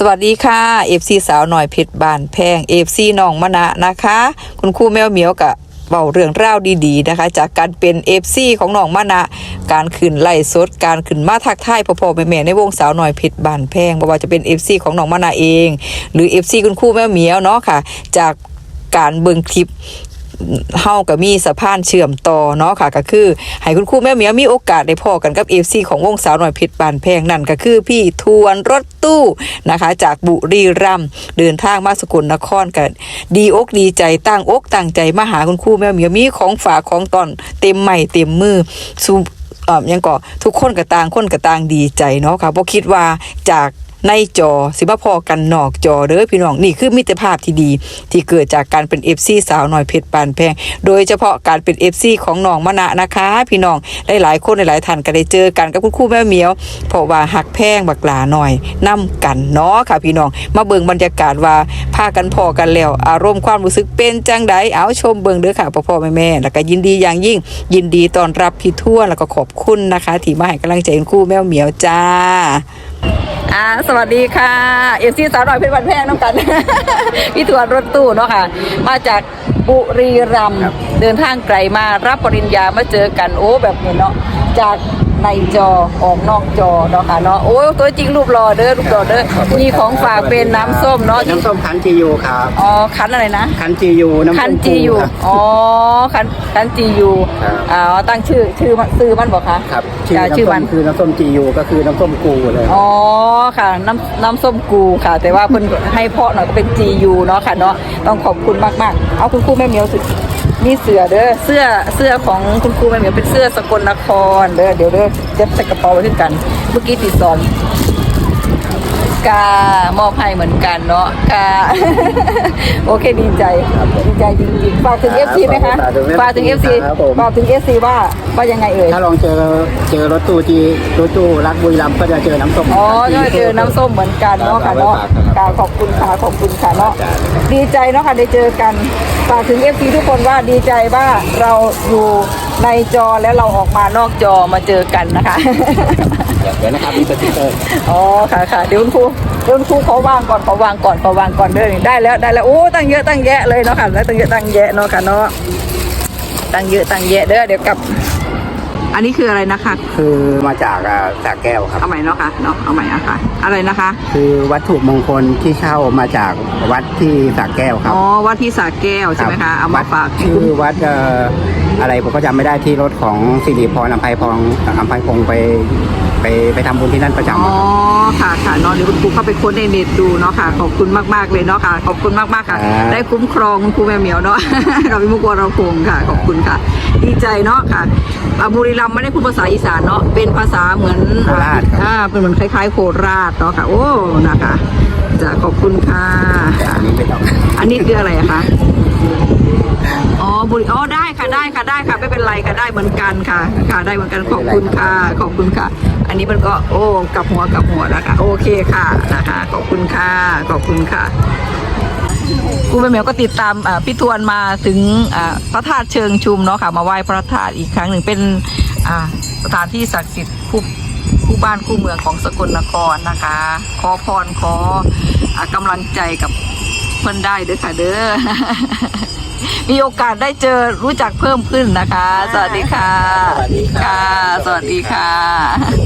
สวัสดีค่ะเอฟซีสาวหน่อยเพชรบานแพงเอฟซีน้องมะนะนะคะ คุณครูแมวเหมียวกับเบาเรื่องราวดีๆนะคะ จากการเป็นเอฟซีของน้องมะนะการขึ้นไล่สดการขึ้นมาทักทายพ่อๆแม่ๆในวงสาวหน่อยเพชรบานแพงไม่ว่าจะเป็นเอฟซีของน้องมะนะเอง หรือเอฟซีคุณครูแมวเหมียวเนาะค่ะ จากการเบิ่งคลิป เฮาก็มีสะพานเชื่อมต่อเนาะค่ะ ก็คือให้คุณครูแม่เหมียวมีโอกาสได้พอกันกับ FC ของวงสาวหน่อยเพชรบานแพงนั่นก็คือพี่ทวนรถตู้นะคะ จากบุรีรัมย์เดินทางมาสกลนครกันดีอกดีใจตั้งอกตั้งใจมาหาคุณครูแม่เหมียวมีของฝากของตอนเต็มใหม่เต็มมือสูอ่อยังก็ทุกคนก็ต่างคนก็ต่างดีใจเนาะค่ะบ่คิดว่าจาก ในจอสิมาพอกันนอกจอเด้อพี่น้องนี่คือมิตรภาพที่ดี ที่เกิดจากการเป็น FC สาวหน้อยเพชรปานแพง โดยเฉพาะการเป็น FC ของน้องมะนะนะคะ พี่น้องหลายๆคนหลายๆท่านก็ได้เจอกันกับคุณครูแม่เหมียวเพราะว่าหักแพงบักหลาหน่อยนํกันเนาะค่ะพี่น้องมาเบิ่งบรรยากาศว่าพากันพอกันแล้ว อารมณ์ความรู้สึกเป็นจังไดเอาชมเบิ่งเด้อค่ะพ่อพ่อแม่ๆแล้วก็ยินดีอย่างยิ่ง ยินดีต้อนรับพี่ทั่วแล้วก็ขอบคุณนะคะ ที่มาให้กำลังใจคุณครูแมวเหมียวจ้า อ่าสวัสดีค่ะเอฟซีสาวหน่อยเพชรวันแพงน้ำกัน พี่ทวนรถตู้เนาะค่ะ มาจากบุรีรัมย์เดินทางไกลมารับปริญญามาเจอกันโอ้แบบนี้เนาะจาก ในจอออกนอกจอเนาะค่ะเนาะโอ้ตัวจริงรูปหล่อเด้อรูปหล่อเด้อมีของฝากเป็นน้ำส้มเนาะน้ำส้มคันจียูครับอ๋อคันอะไรนะคันจียูน้ำส้มคันจียูครับอ๋อคันคันจียูครับอ๋อตั้งชื่อชื่อมันซื้อมันบอกคะครับชื่อจ้ะน้ำชื่อส้มันมคือน้ำส้มจียูก็คือน้ำส้มกูเลยอ๋อค่ะน้ำน้ำส้มกูค่ะ แต่ว่าเพิ่นให้เพาะหน่อยก็เป็น GU เนาะค่ะเนาะต้องขอบคุณมากๆ เอาคุณครูแม่เหมียวสุด นี่เสือเด้อเสื้อเสื้อของคุณครูแม่เหมียวเป็นเสื้อสกลนครเด้อเดี๋ยวเด้อเจ็บใส่กระเป๋าไว้ด้วยกัน เมื่อกี้ติดสอน กามอบให้เหมือนกันเนาะกา โอเคดีใจดีใจจริงๆฝากถึง FC ไหมคะฝากถึง FC ฝากถึง FC ว่าว่ายังไงเอ่ยถ้าลองเจอเจอรถตู้จีรถตู้รักบุรีรัมย์ก็จะเจอน้ำส้ม อ๋อก็เจอน้ำส้มเหมือนกันเนาะค่ะเนาะค่ะขอบคุณค่ะขอบคุณค่ะเนาะดีใจเนาะค่ะได้เจอกันฝากถึงเอฟซีทุกคนว่าดีใจว่าเราอยู่ ในจอแล้วเราออกมานอกจอมาเจอกันนะคะ เดี๋ยวนะครับมีสติ๊กเกอร์อ๋อค่ะค่ะเดี๋ยวคุณครูเดี๋ยวคุณครูเขาวางก่อนเขาวางก่อนเขาวางก่อนเด้อนี่ได้แล้วได้แล้วโอ้ตั้งเยอะตั้งแยะเลยเนาะค่ะแล้วตั้งเยอะตั้งแยะเนาะค่ะเนาะตั้งเยอะตั้งแยะเด้อเดี๋ยวกลับ อันนี้คืออะไรนะคะ คือมาจากอ่าสระแก้วครับ เอาใหม่เนาะค่ะเนาะเอาใหม่อะค่ะ อะไรนะคะ คือวัตถุมงคลที่เช่ามาจากวัดที่สระแก้วครับอ๋อวัดที่สาแก้วใช่ไหมรัคะบเอามาฝากวัดชื่อวัดเอ่ออะไรผมก็จำไม่ได้ที่รถของสิริพรอัมไพพงศ์อัมไพพงศ์ไปไปไปทำบุญที่นั่นประจำอ๋อค่ะค่ะเนาะเดี๋ยวคุณครูเข้าไปค้นในเน็ตดูเนาะค่ะ ขอบคุณมากๆเลยเนาะค่ะ ขอบคุณมากๆค่ะได้คุ้มครองคุณครูแม่เหมียวเนาะเราเป็นมุกวรพงศ์ค่ะ ขอบคุณค่ะ ดีใจเนาะค่ะอ่าบุรีรัมย์ไม่ได้พูดภาษาอีสานเนาะเป็นภาษาเหมือนโคราชครับ อ่าเป็นเหมือนคล้ายๆ โคราชเนาะค่ะ โอ้นะคะจะขอบคุณค่ะแต่อันนี้ไม่ต้องอันนี้คืออะไรอะคะ อ๋อบุรีอ๋อได้ค่ะได้ค่ะได้ค่ะไม่เป็นไรค่ะได้เหมือนกันค่ะ ค่ะได้เหมือนกันขอบคุณค่ะขอบคุณค่ะ อันนี้มันก็โอ้กลับหัวกลับหัวนะคะโอเคค่ะนะคะขอบคุณค่ะขอบคุณค่ะครูแม่เหมียวก็ติดตามพี่ทวนมาถึงพระธาตุเชิงชุมเนาะค่ะ มาไหว้พระธาตุอีกครั้งหนึ่งเป็นสถานที่ศักดิ์สิทธิ์คู่คู่บ้านคู่เมืองของสกลนครนะคะ ขอพรขออ่ากำลังใจกับเพิ่นได้เด้อค่ะเด้อ มีโอกาสได้เจอรู้จักเพิ่มขึ้นนะคะ สวัสดีค่ะ สวัสดีครับค่ะ สวัสดีค่ะโอเค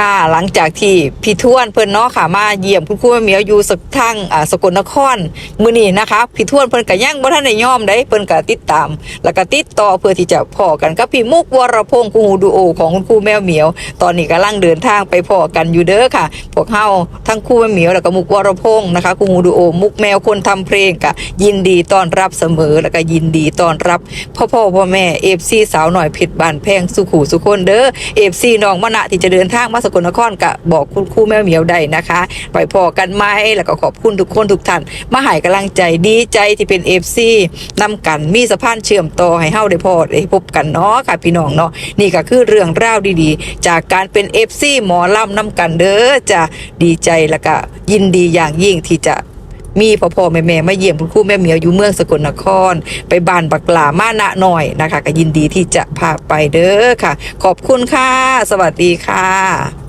ค่ะหลังจากที่พี่ท้วนเพิ่นเนาะค่ะมาเยี่ยมคุณครูแม่เหมียวอยู่สักทางอ่าสกลนครมื้อนี้นะคะพี่ท้วนเพิ่นก็ยังบ่ทันได้ยอมได้เพิ่นก็ติดตาม แล้วก็ติดต่อเพื่อที่จะพอกันกับพี่มุกวรพงษ์ครูหูดูโอของคุณครูแมวเหมียว ตอนนี้กำลังเดินทางไปพอกันอยู่เด้อค่ะ พวกเฮาทั้งครูแมวเหมียวแล้วก็มุกวรพงษ์นะคะครูหูดูโอ มุกแมวคนทำเพลงก็ยินดีต้อนรับเสมอแล้วก็ยินดีต้อนรับ พ่อพ่อพ่อแม่ FC สาวหน่อยเพชรบานแพงสุขูสุคนเด้อ FC น้องมะนะที่จะเดินทางมาสกลนครก็บอกคุณครูแม่เหมียวได้นะคะไปพอกันไหมแล้วก็ขอบคุณทุกคนทุกท่านมาหายกำลังใจดีใจที่เป็นเอฟซีนำกันมีสะพานเชื่อมต่อให้เฮาได้พอได้พบกันเนาะค่ะพี่น้องเนาะนี่ก็คือเรื่องราวดีๆ จากการเป็นเอฟซีหมอลำนำกันเด้อจะดีใจแล้วก็ยินดีอย่างยิ่งที่จะ มีพ่อพ่อแม่แม่มาเยี่ยมคุณครูแม่เหมียวอยู่เมืองสกลนคร ไปบ้านบักหลามานะหน่อยนะคะ ก็ยินดีที่จะพาไปเด้อค่ะ ขอบคุณค่ะ สวัสดีค่ะ